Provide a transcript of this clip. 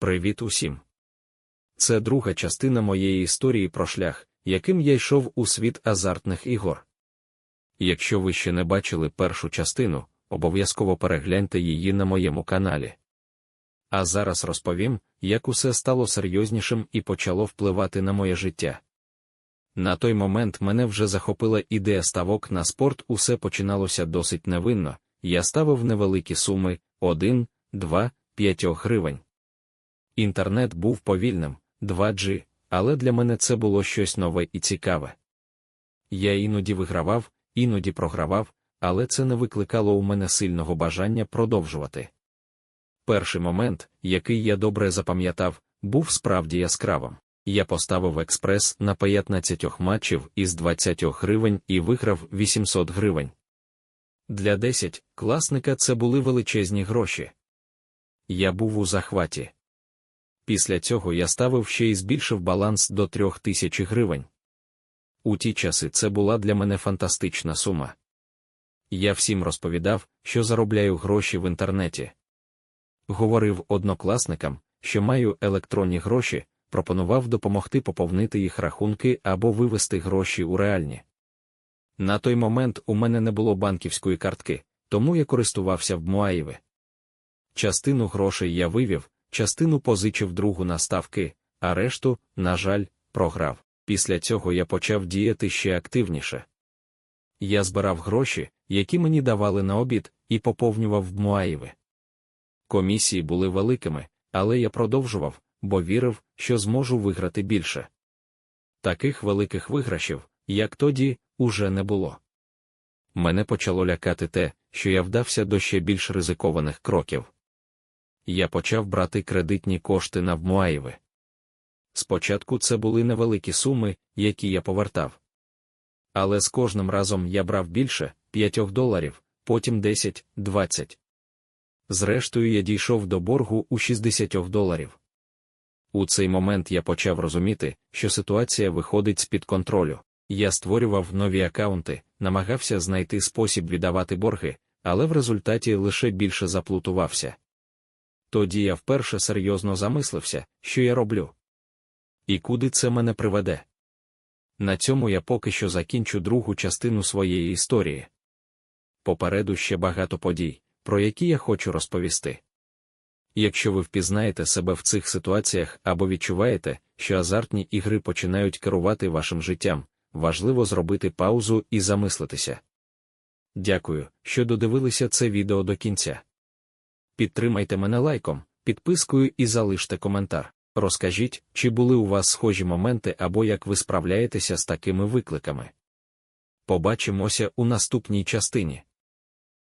Привіт усім! Це друга частина моєї історії про шлях, яким я йшов у світ азартних ігор. Якщо ви ще не бачили першу частину, обов'язково перегляньте її на моєму каналі. А зараз розповім, як усе стало серйознішим і почало впливати на моє життя. На той момент мене вже захопила ідея ставок на спорт, усе починалося досить невинно, я ставив невеликі суми 1, 2, 5 гривень. Інтернет був повільним, 2G, але для мене це було щось нове і цікаве. Я іноді вигравав, іноді програвав, але це не викликало у мене сильного бажання продовжувати. Перший момент, який я добре запам'ятав, був справді яскравим. Я поставив експрес на 15 матчів із 20 гривень і виграв 800 гривень. Для 10 класника це були величезні гроші. Я був у захваті. Після цього я ставив ще й збільшив баланс до 3000 гривень. У ті часи це була для мене фантастична сума. Я всім розповідав, що заробляю гроші в інтернеті. Говорив однокласникам, що маю електронні гроші, пропонував допомогти поповнити їх рахунки або вивести гроші у реальні. На той момент у мене не було банківської картки, тому я користувався в Муаєві. Частину грошей я вивів, частину позичив другу на ставки, а решту, на жаль, програв. Після цього я почав діяти ще активніше. Я збирав гроші, які мені давали на обід, і поповнював в Муаєві. Комісії були великими, але я продовжував, бо вірив, що зможу виграти більше. Таких великих виграшів, як тоді, уже не було. Мене почало лякати те, що я вдався до ще більш ризикованих кроків. Я почав брати кредитні кошти на Вмуаєви. Спочатку це були невеликі суми, які я повертав. Але з кожним разом я брав більше 5 доларів, потім 10, 20. Зрештою, я дійшов до боргу у 60 доларів. У цей момент я почав розуміти, що ситуація виходить з-під контролю. Я створював нові акаунти, намагався знайти спосіб віддавати борги, але в результаті лише більше заплутувався. Тоді я вперше серйозно замислився, що я роблю. І куди це мене приведе. На цьому я поки що закінчу другу частину своєї історії. Попереду ще багато подій, про які я хочу розповісти. Якщо ви впізнаєте себе в цих ситуаціях або відчуваєте, що азартні ігри починають керувати вашим життям, важливо зробити паузу і замислитися. Дякую, що додивилися це відео до кінця. Підтримайте мене лайком, підпискою і залиште коментар. Розкажіть, чи були у вас схожі моменти або як ви справляєтеся з такими викликами. Побачимося у наступній частині.